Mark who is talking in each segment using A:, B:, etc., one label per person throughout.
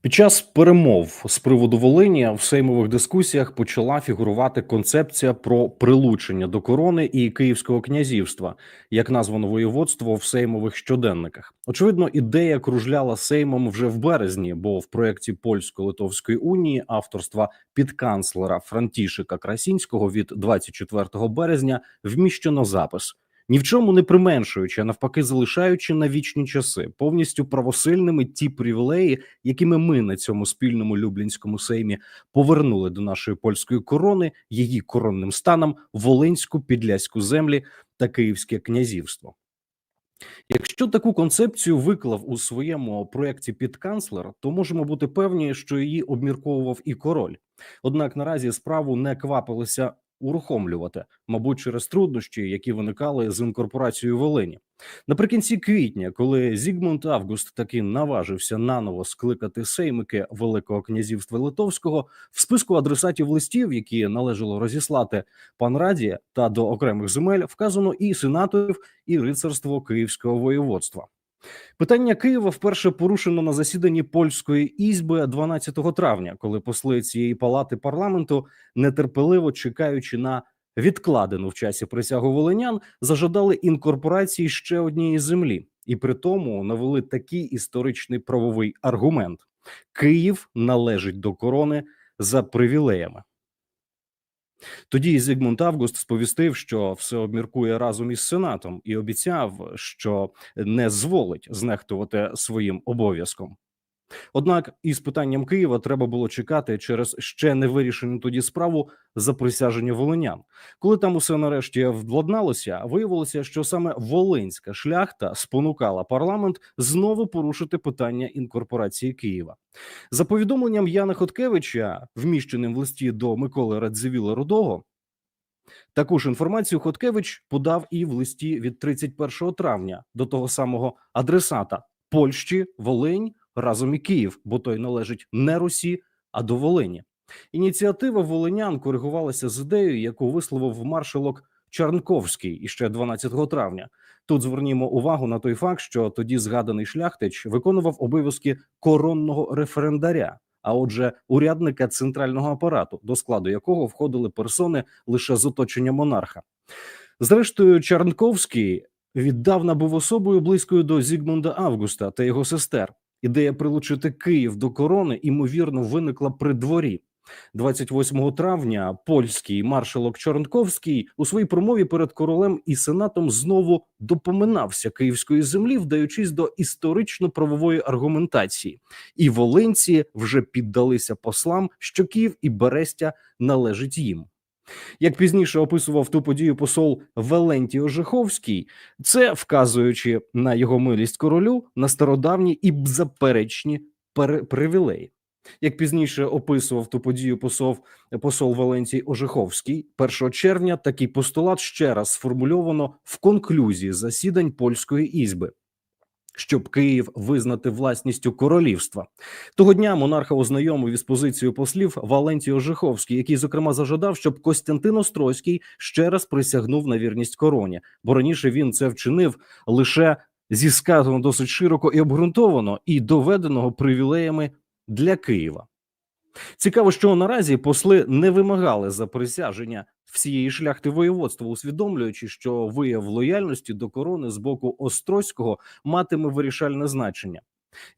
A: Під час перемов з приводу Волині в сеймових дискусіях почала фігурувати концепція про прилучення до корони і Київського князівства, як названо воєводство в сеймових щоденниках. Очевидно, ідея кружляла сеймом вже в березні, бо в проєкті польсько-литовської унії авторства підканцлера Франтішика Красінського від 24 березня вміщено запис. Ні в чому не применшуючи, а навпаки, залишаючи на вічні часи повністю правосильними ті привілеї, якими ми на цьому спільному люблінському сеймі повернули до нашої польської корони її коронним станом Волинську, Підляську землі та Київське князівство. Якщо таку концепцію виклав у своєму проєкті підканцлер, то можемо бути певні, що її обмірковував і король. Однак наразі справу не квапилися урухомлювати, мабуть, через труднощі, які виникали з інкорпорацією Волині. Наприкінці квітня, коли Зігмунд Август таки наважився наново скликати сеймики Великого князівства Литовського в списку адресатів листів, які належало розіслати пан Раді та до окремих земель, вказано і сенаторів, і рицарство Київського воєводства. Питання Києва вперше порушено на засіданні польської ізби 12 травня, коли посли цієї палати парламенту, нетерпеливо чекаючи на відкладену в часі присягу волинян, зажадали інкорпорації ще однієї землі, і при тому навели такий історичний правовий аргумент: Київ належить до корони за привілеями. Тоді Зігмунд Август сповістив, що все обміркує разом із сенатом, і обіцяв, що не зволить знехтувати своїм обов'язком. Однак із питанням Києва треба було чекати через ще не вирішену тоді справу за присяження волинян. Коли там усе нарешті владналося, виявилося, що саме волинська шляхта спонукала парламент знову порушити питання інкорпорації Києва. За повідомленням Яна Хоткевича, вміщеним в листі до Миколи Радзивіла Рудого. Таку ж інформацію Хоткевич подав і в листі від 31 травня до того самого адресата Польщі, Волинь разом і Київ, бо той належить не Русі, а до Волині. Ініціатива волинян коригувалася з ідеєю, яку висловив маршалок Чарнковський іще 12 травня. Тут звернімо увагу на той факт, що тоді згаданий шляхтич виконував обов'язки коронного референдаря. А отже, урядника центрального апарату, до складу якого входили персони лише з оточення монарха. Зрештою, Чарнковський віддавна був особою близькою до Зігмунда Августа та його сестер. Ідея прилучити Київ до корони ймовірно виникла при дворі. 28 травня польський маршалок Чорнковський у своїй промові перед королем і сенатом знову допоминався київської землі, вдаючись до історично-правової аргументації, і волинці вже піддалися послам, що Київ і Берестя належить їм. Як пізніше описував ту подію посол Велентій Ожеховський, це вказуючи на його милість королю на стародавні і беззаперечні привілеї. Як пізніше описував ту подію посол, посол Валенцій Ожеховський, 1 червня такий постулат ще раз сформульовано в конклюзії засідань польської ізби. Щоб Київ визнати власністю королівства того дня монарха ознайомив із позицією послів Валентій Ожиховський, який зокрема зажадав, щоб Костянтин Острозький ще раз присягнув на вірність короні, бо раніше він це вчинив лише зі сказано досить широко і обґрунтовано, і доведеного привілеями для Києва. Цікаво, що наразі посли не вимагали за присяження всієї шляхти воєводства, усвідомлюючи, що вияв лояльності до корони з боку Острозького матиме вирішальне значення.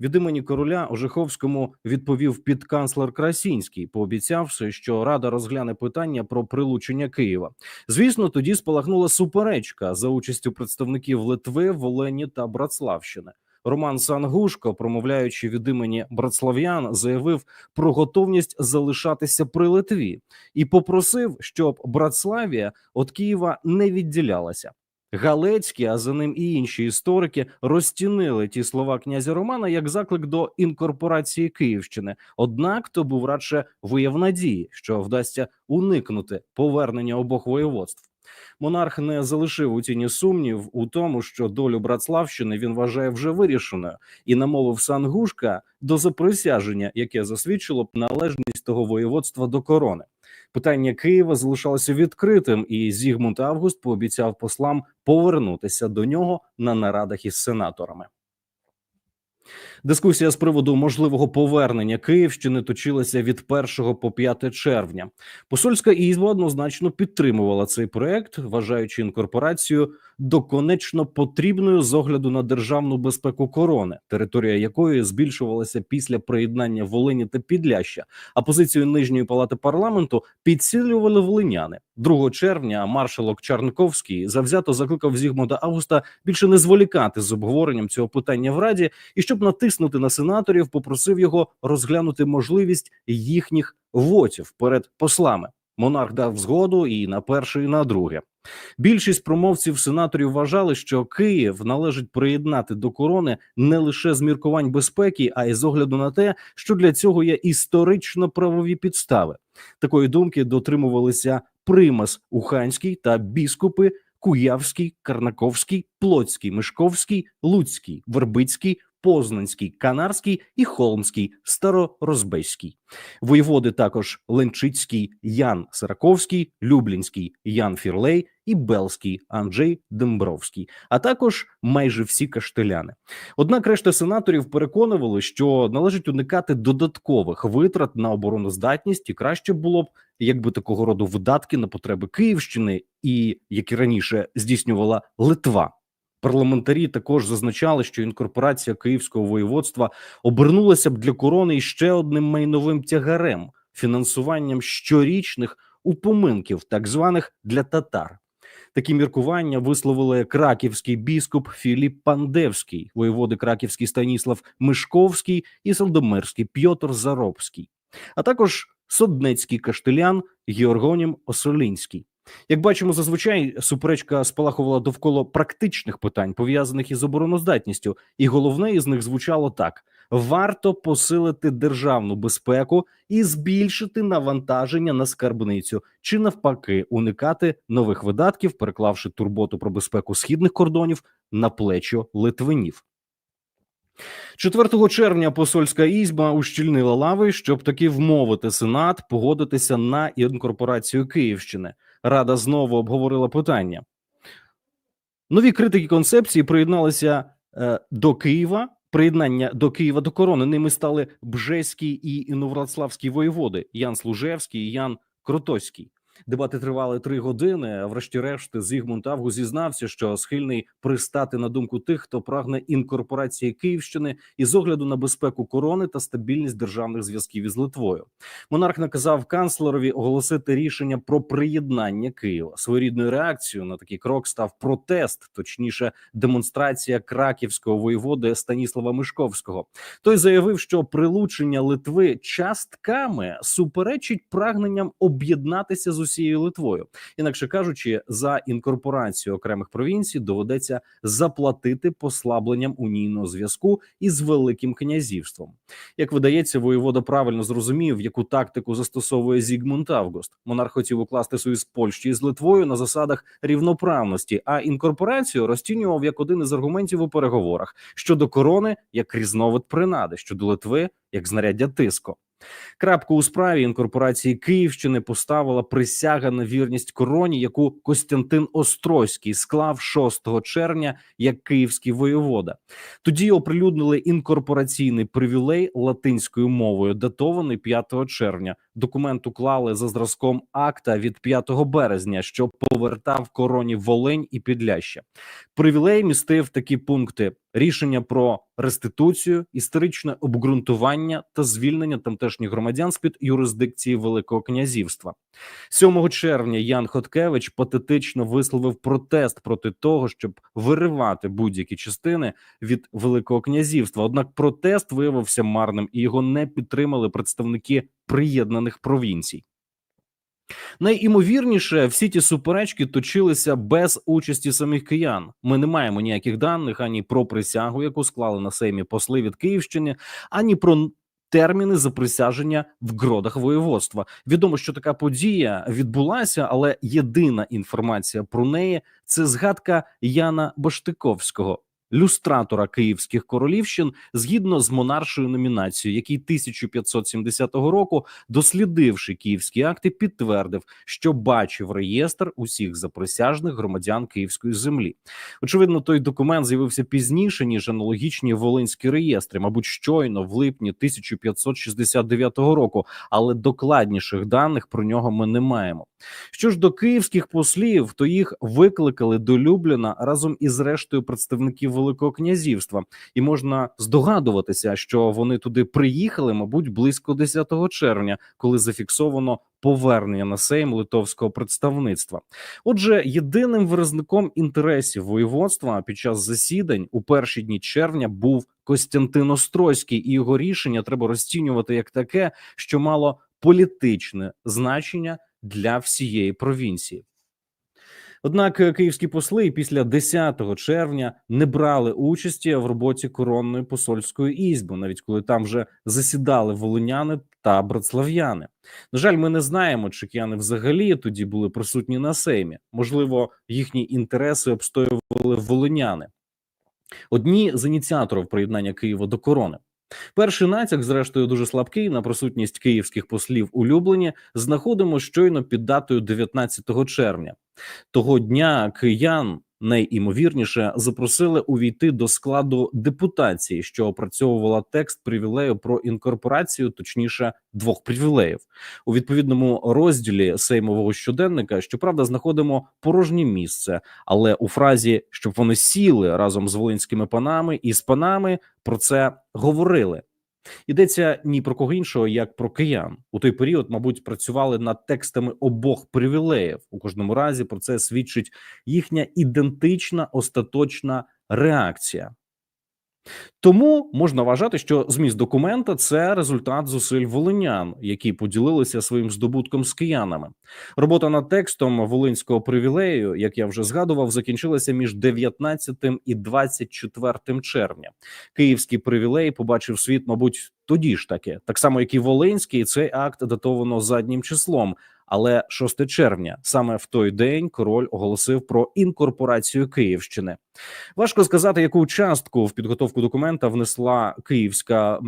A: Від імені короля Ожеховському відповів підканцлер Красінський, пообіцявши, що рада розгляне питання про прилучення Києва. Звісно, тоді спалахнула суперечка за участю представників Литви, Волені та Братславщини. Роман Сангушко, промовляючи від імені братслав'ян, заявив про готовність залишатися при Литві і попросив, щоб Братславія від Києва не відділялася. Галецький, а за ним і інші історики розцінили ті слова князя Романа як заклик до інкорпорації Київщини. Однак то був радше вияв надії, що вдасться уникнути повернення обох воєводств. Монарх не залишив у тіні сумнів у тому, що долю Братславщини він вважає вже вирішеною, і намовив Сангушка до заприсяження, яке засвідчило б належність того воєводства до корони. Питання Києва залишалося відкритим, і Зігмунд Август пообіцяв послам повернутися до нього на нарадах із сенаторами. Дискусія з приводу можливого повернення Київщини точилася від 1 по 5 червня. Посольська ізба однозначно підтримувала цей проект, вважаючи інкорпорацію доконечно потрібною з огляду на державну безпеку корони, територія якої збільшувалася після приєднання Волині та Підляща. А позицію нижньої палати парламенту підсилювали волиняни. 2 червня маршалок Чарниковський завзято закликав Зігмунда Августа більше не зволікати з обговоренням цього питання в раді, і щоб натиснути на сенаторів, попросив його розглянути можливість їхніх вотів перед послами. Монарх дав згоду і на перше, і на друге. Більшість промовців сенаторів вважали, що Київ належить приєднати до корони не лише з міркувань безпеки, а й з огляду на те, що для цього є історично правові підстави. Такої думки дотримувалися примас Уханський та біскупи Куявський, Карнаковський, Плотський, Мишковський, Луцький, Вербицький, Познанський, Канарський і Холмський, Старорозбеський. Воєводи також Ленчицький Ян Сираковський, Люблінський Ян Фірлей і Белський Анджей Дембровський, а також майже всі каштеляни. Однак решта сенаторів переконували, що належить уникати додаткових витрат на обороноздатність, і краще було б, якби такого роду видатки на потреби Київщини, і як і раніше здійснювала Литва. Парламентарі також зазначали, що інкорпорація київського воєводства обернулася б для корони іще одним майновим тягарем фінансуванням щорічних упоминків, так званих для татар. Такі міркування висловили краківський біскуп Філіп Пандевський, воєводи Краківський Станіслав Мишковський і Солдомирський Пьотр Заробський, а також соднецький каштелян Георгонім Осолінський. Як бачимо, зазвичай суперечка спалахувала довкола практичних питань, пов'язаних із обороноздатністю, і головне із них звучало так: варто посилити державну безпеку і збільшити навантаження на скарбницю, чи навпаки уникати нових видатків, переклавши турботу про безпеку східних кордонів на плечо литвинів. 4 червня посольська ізба ущільнила лави, щоб таки вмовити сенат погодитися на інкорпорацію Київщини. Рада знову обговорила питання. Нові критики концепції приєдналися е, до Києва. Приєднання до Києва до корони ними стали Бжеський і Новроцлавський воєводи Ян Служевський і Ян Кротоський. Дебати тривали три години. Врешті-решт, Зігмунд Авгу зізнався, що схильний пристати на думку тих, хто прагне інкорпорації Київщини із огляду на безпеку корони та стабільність державних зв'язків із Литвою. Монарх наказав канцлерові оголосити рішення про приєднання Києва. Своєрідною реакцією на такий крок став протест, точніше, демонстрація краківського воєводи Станіслава Мишковського. Той заявив, що прилучення Литви частками суперечить прагненням об'єднатися з усією Литвою. Інакше кажучи, за інкорпорацію окремих провінцій доведеться заплатити послабленням унійного зв'язку із Великим князівством. Як видається, воєвода правильно зрозумів, яку тактику застосовує Зігмунд Август. Монарх хотів укласти союз Польщі з Литвою на засадах рівноправності, а інкорпорацію розцінював як один із аргументів у переговорах щодо корони як різновид принади, щодо Литви як знаряддя тиску. Крапку у справі інкорпорації Київщини поставила присяга на вірність короні, яку Костянтин Острозький склав 6 червня як київський воєвода. Тоді оприлюднили інкорпораційний привілей латинською мовою, датований 5 червня. Документ уклали за зразком акта від 5 березня, що повертав короні Волинь і Підляща. Привілей містив такі пункти: рішення про реституцію, історичне обґрунтування та звільнення тамтешніх громадян з під юрисдикції Великого князівства. 7 червня Ян Хоткевич патетично висловив протест проти того, щоб виривати будь-які частини від Великого князівства. Однак протест виявився марним і його не підтримали представники приєднаних провінцій. Найімовірніше, всі ті суперечки точилися без участі самих киян. Ми не маємо ніяких даних ані про присягу, яку склали на сеймі посли від Київщини, ані про терміни заприсяження в гродах воєводства. Відомо, що така подія відбулася, але єдина інформація про неї це згадка Яна Баштиковського. Люстратора київських королівщин згідно з монаршою номінацією, який 1570 року, дослідивши київські акти, підтвердив, що бачив реєстр усіх заприсяжних громадян київської землі. Очевидно, той документ з'явився пізніше ніж аналогічні волинські реєстри, мабуть, щойно в липні 1569 року, але докладніших даних про нього ми не маємо. Що ж до київських послів, то їх викликали до Любліна разом із рештою представників Великого князівства, і можна здогадуватися, що вони туди приїхали, мабуть, близько 10 червня, коли зафіксовано повернення на сейм литовського представництва. Отже, єдиним виразником інтересів воєводства під час засідань у перші дні червня був Костянтин Острозький, і його рішення треба розцінювати як таке, що мало політичне значення для всієї провінції. Однак е, київські посли після 10 червня не брали участі в роботі коронної посольської ізби, навіть коли там вже засідали волиняни та братслав'яни. На жаль, ми не знаємо, чи кияни взагалі тоді були присутні на сеймі. Можливо, їхні інтереси обстоювали волиняни. Одні з ініціаторів приєднання Києва до корони. Перший натяк, зрештою, дуже слабкий на присутність київських послів у Люблені, знаходимо щойно під датою 19 червня. Того дня киян найімовірніше запросили увійти до складу депутації, що опрацьовувала текст привілею про інкорпорацію, точніше, двох привілеїв у відповідному розділі сеймового щоденника. Щоправда, знаходимо порожнє місце, але у фразі, щоб вони сіли разом з волинськими панами і з панами, про це говорили. Йдеться ні про кого іншого, як про киян. У той період, мабуть, працювали над текстами обох привілеїв. У кожному разі про це свідчить їхня ідентична остаточна реакція. Тому можна вважати, що зміст документа це результат зусиль волинян, які поділилися своїм здобутком з киянами. Робота над текстом волинського привілею, як я вже згадував, закінчилася між 19 і 24 червня. Київський привілей побачив світ, мабуть, тоді ж таки, так само як і Волинський, цей акт датовано заднім числом. Але 6 червня, саме в той день, король оголосив про інкорпорацію Київщини. Важко сказати, яку частку в підготовку документа внесла київська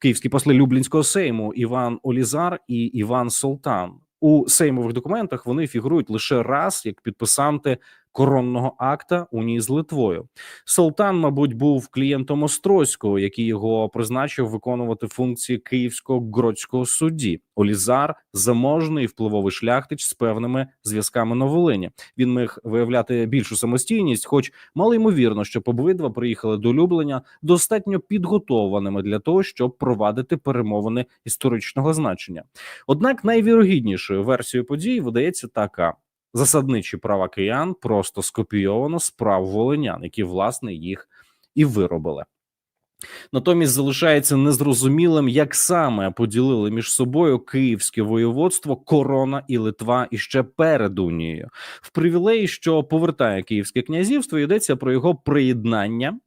A: київські посли Люблінського сейму Іван Олізар і Іван Солтан. У сеймових документах вони фігурують лише раз як підписанти коронного акта унії з Литвою. Султан, мабуть, був клієнтом Острозького, який його призначив виконувати функції київського гродського судді. Олізар заможний впливовий шляхтич з певними зв'язками на Волині. Він міг виявляти більшу самостійність, хоч мало ймовірно, що обидва приїхали до Люблення достатньо підготованими для того, щоб провадити перемовини історичного значення. Однак найвірогіднішою версією подій видається така: засадничі права киян просто скопійовано з прав волинян, які власне їх і виробили. Натомість залишається незрозумілим, як саме поділили між собою київське воєводство, корона і Литва іще перед унією. В привілеї, що повертає Київське князівство, йдеться про його приєднання,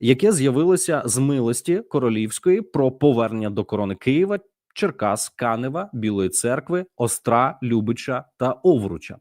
A: яке з'явилося з милості королівської про повернення до корони Києва Черкас, Канева, Білої церкви, Остра, Любича та Овруча.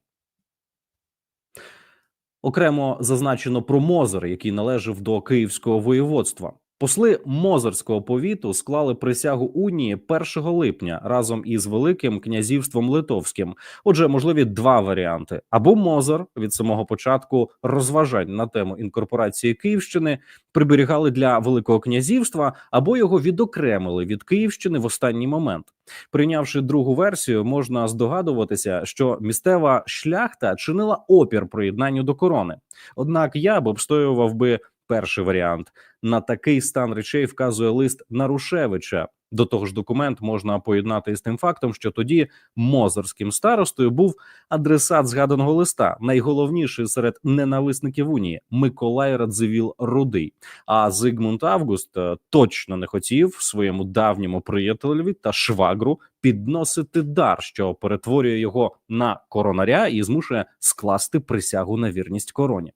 A: Окремо зазначено про Мозер, який належав до Київського воєводства. Посли Мозерського повіту склали присягу унії 1 липня разом із Великим князівством Литовським. Отже, можливі два варіанти: або Мозер від самого початку розважань на тему інкорпорації Київщини приберігали для Великого князівства, або його відокремили від Київщини в останній момент. Прийнявши другу версію, можна здогадуватися, що місцева шляхта чинила опір приєднанню до корони. Однак я б обстоював би перший варіант. На такий стан речей вказує лист Нарушевича. До того ж, документ можна поєднати із тим фактом, що тоді мозерським старостою був адресат згаданого листа, найголовніший серед ненависників унії Миколай Радзивіл Рудий. А Зигмунд Август е, точно не хотів своєму давньому приятелеві та швагру підносити дар, що перетворює його на коронаря і змушує скласти присягу на вірність короні.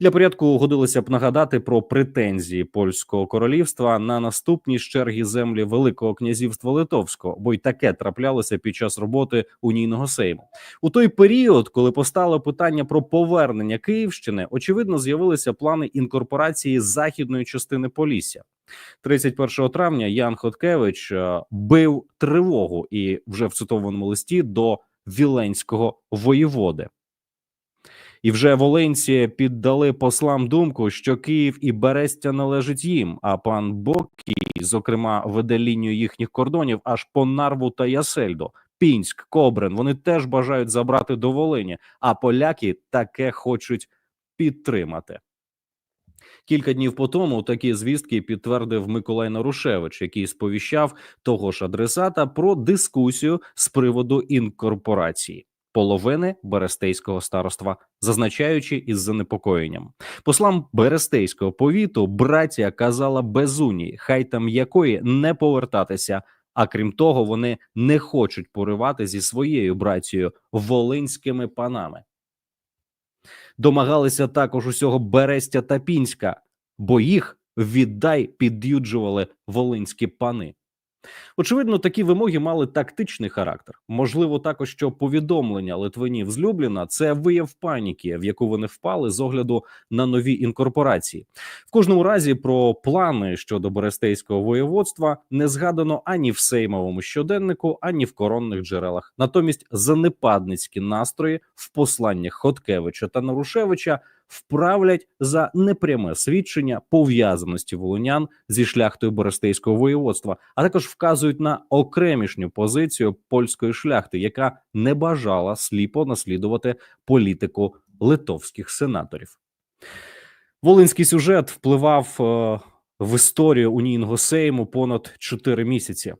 A: Для порядку годилося б нагадати про претензії польського королівства на наступні черги землі Великого князівства Литовського, бо й таке траплялося під час роботи унійного сейму. У той період, коли постало питання про повернення Київщини, очевидно з'явилися плани інкорпорації західної частини Полісся. 31 травня Ян Хоткевич е, бив тривогу і вже в цитованому листі до Віленського воєводи. І вже волинці піддали послам думку, що Київ і Берестя належить їм. А пан Бокій, зокрема, веде лінію їхніх кордонів аж по Нарву та Ясельдо. Пінськ, Кобрин. Вони теж бажають забрати до Волині, а поляки таке хочуть підтримати. Кілька днів по тому такі звістки підтвердив Миколай Нарушевич, який сповіщав того ж адресата про дискусію з приводу інкорпорації половини Берестейського староства, зазначаючи із занепокоєнням. Послам Берестейського повіту братія казала без унії, хай там якої не повертатися. А крім того, вони не хочуть поривати зі своєю братією волинськими панами. Домагалися також усього Берестя та Пінська, бо їх віддай під'юджували волинські пани. Очевидно, такі вимоги мали тактичний характер. Можливо, також що повідомлення Литвинів з Любліна це вияв паніки, в яку вони впали з огляду на нові інкорпорації. В кожному разі про плани щодо Берестейського воєводства не згадано ані в Сеймовому щоденнику, ані в коронних джерелах. Натомість занепадницькі настрої в посланнях Хоткевича та Нарушевича вправлять за непряме свідчення пов'язаності волинян зі шляхтою Берестейського воєводства, а також вказують на окремішню позицію польської шляхти, яка не бажала сліпо наслідувати політику литовських сенаторів. Волинський сюжет впливав е, в історію унійного сейму понад 4 місяці.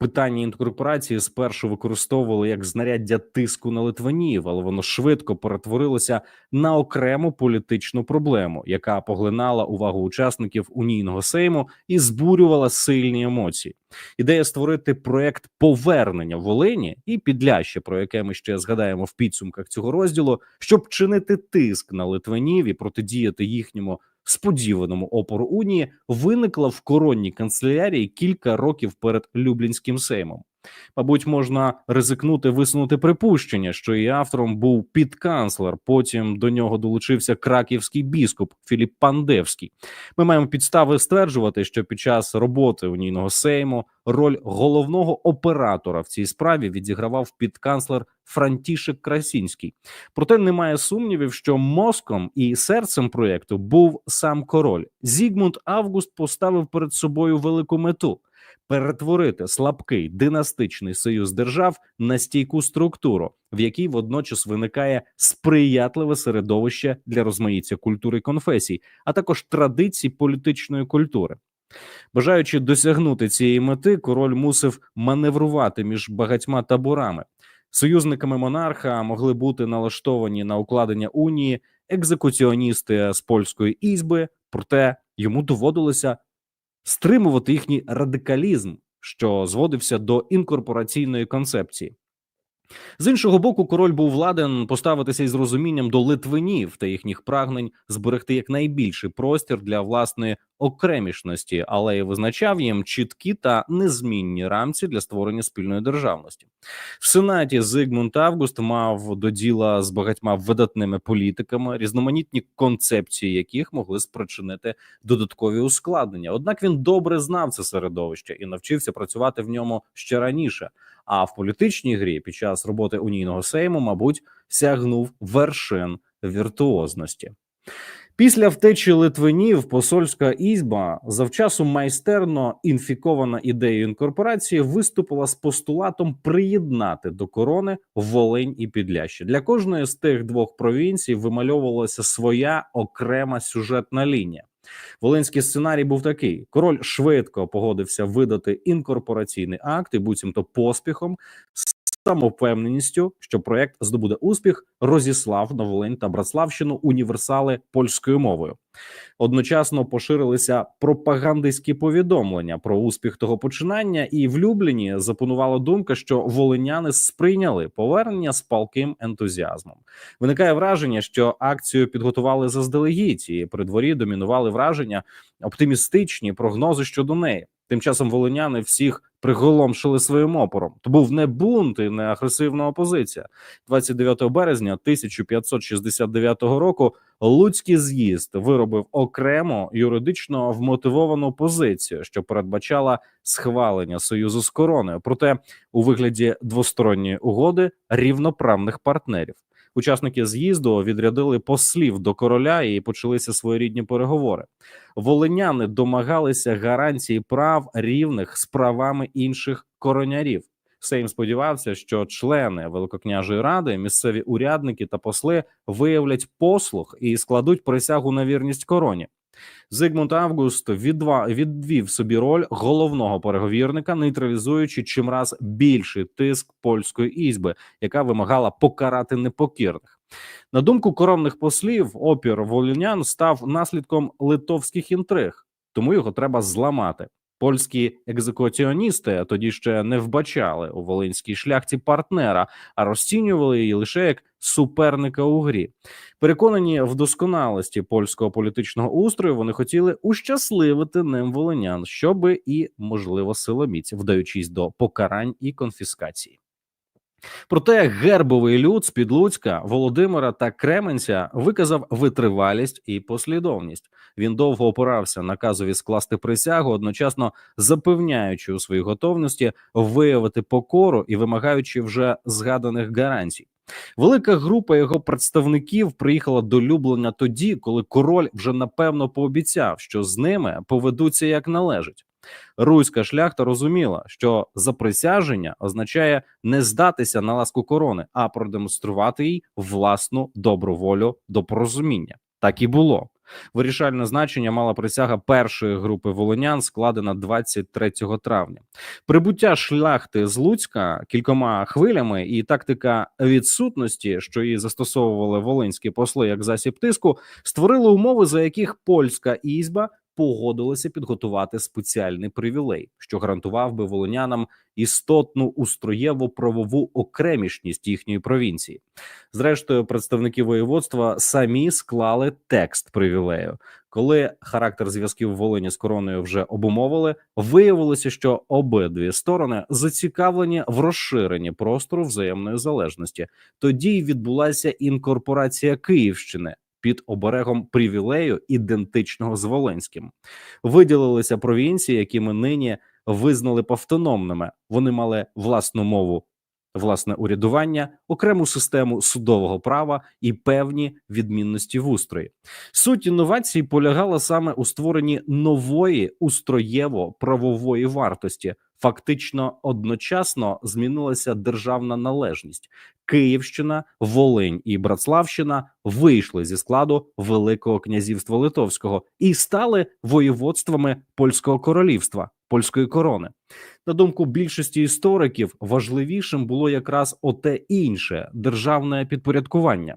A: Питання інкорпорації спершу використовували як знаряддя тиску на Литванів, але воно швидко перетворилося на окрему політичну проблему, яка поглинала увагу учасників унійного сейму і збурювала сильні емоції. Ідея створити проект повернення Волині і підляще, про яке ми ще згадаємо в підсумках цього розділу, щоб чинити тиск на Литванів і протидіяти їхньому сподіваному опору унії виникла в коронній канцелярії кілька років перед Люблінським сеймом. Мабуть, можна ризикнути висунути припущення, що її автором був підканцлер. Потім до нього долучився краківський біскуп Філіп Пандевський. Ми маємо підстави стверджувати, що під час роботи унійного сейму роль головного оператора в цій справі відігравав підканцлер Франтішек Красінський. Проте немає сумнівів, що мозком і серцем проєкту був сам король. Зігмунд Август поставив перед собою велику мету перетворити слабкий династичний союз держав на стійку структуру, в якій водночас виникає сприятливе середовище для розмаїття культури і конфесій, а також традицій політичної культури. Бажаючи досягнути цієї мети, король мусив маневрувати між багатьма таборами. Союзниками монарха могли бути налаштовані на укладення унії екзекуціоністи з польської ізби, проте йому доводилося стримувати їхній радикалізм, що зводився до інкорпораційної концепції. З іншого боку, король був владен поставитися із розумінням до литвинів та їхніх прагнень зберегти якнайбільший простір для власної окремішності, але й визначав їм чіткі та незмінні рамці для створення спільної державності. В сенаті Зигмунд Август мав до діла з багатьма видатними політиками, різноманітні концепції, яких могли спричинити додаткові ускладнення. Однак він добре знав це середовище і навчився працювати в ньому ще раніше. А в політичній грі під час роботи унійного сейму, мабуть, сягнув вершин віртуозності. Після втечі Литвинів посольська ізба завчасу майстерно інфікована ідеєю інкорпорації виступила з постулатом приєднати до корони Волинь і Підляща. Для кожної з тих двох провінцій вимальовувалася своя окрема сюжетна лінія. Волинський сценарій був такий: король швидко погодився видати інкорпораційний акт і буцімто поспіхом самовпевненістю, що проект здобуде успіх, розіслав на та Братславщину універсали польською мовою. Одночасно поширилися пропагандистські повідомлення про успіх того починання, і в Любліні запанувала думка, що волиняни сприйняли повернення з палким ентузіазмом. Виникає враження, що акцію підготували заздалегідь, і при дворі домінували враження оптимістичні прогнози щодо неї. Тим часом волиняни всіх приголомшили своїм опором. То був не бунт і не агресивна опозиція. 29 березня 1569 року Луцький з'їзд виробив окремо юридично вмотивовану позицію, що передбачала схвалення союзу з короною, проте у вигляді двосторонньої угоди рівноправних партнерів. Учасники з'їзду відрядили послів до короля і почалися своєрідні переговори. Волиняни домагалися гарантії прав рівних з правами інших коронярів. Сейм сподівався, що члени Великокняжої ради, місцеві урядники та посли виявлять послуг і складуть присягу на вірність короні. Зигмунд Август відва відвів собі роль головного переговірника, нейтралізуючи чимраз більший тиск польської ізби, яка вимагала покарати непокірних. На думку коронних послів, опір волинян став наслідком литовських інтриг, тому його треба зламати. Польські екзекуціоністи тоді ще не вбачали у волинській шляхті партнера, а розцінювали її лише як суперника у грі. Переконані в досконалості польського політичного устрою, вони хотіли ущасливити ним волинян, щоби і можливо силоміць, вдаючись до покарань і конфіскації. Проте гербовий люд з Підлуцька, Володимира та Кременця виказав витривалість і послідовність. Він довго опирався наказові скласти присягу, одночасно запевняючи у своїй готовності виявити покору і вимагаючи вже згаданих гарантій. Велика група його представників приїхала до Люблення тоді, коли король вже напевно пообіцяв, що з ними поведуться як належить. Руська шляхта розуміла, що заприсяження означає не здатися на ласку корони, а продемонструвати їй власну добру волю до порозуміння. Так і було. Вирішальне значення мала присяга першої групи волинян, складена 23 травня. Прибуття шляхти з Луцька кількома хвилями і тактика відсутності, що її застосовували волинські посли як засіб тиску, створили умови, за яких польська ізба погодилася підготувати спеціальний привілей, що гарантував би волинянам істотну устроєву правову окремішність їхньої провінції. Зрештою, представники воєводства самі склали текст привілею. Коли характер зв'язків Волині з короною вже обумовили, виявилося, що обидві сторони зацікавлені в розширенні простору взаємної залежності. Тоді й відбулася інкорпорація Київщини під оберегом привілею, ідентичного з Волинським. Виділилися провінції, які ми нині визнали автономними. Вони мали власну мову, власне урядування, окрему систему судового права і певні відмінності в устрої. Суть інновацій полягала саме у створенні нової устроєво-правової вартості. Фактично одночасно змінилася державна належність. Київщина, Волинь і Братславщина вийшли зі складу Великого князівства Литовського і стали воєводствами польського королівства, польської корони. На думку більшості істориків, важливішим було якраз оте інше державне підпорядкування.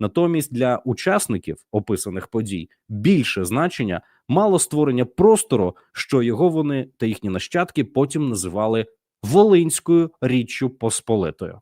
A: Натомість для учасників описаних подій більше значення мало створення простору, що його вони та їхні нащадки потім називали Волинською річчю Посполитою.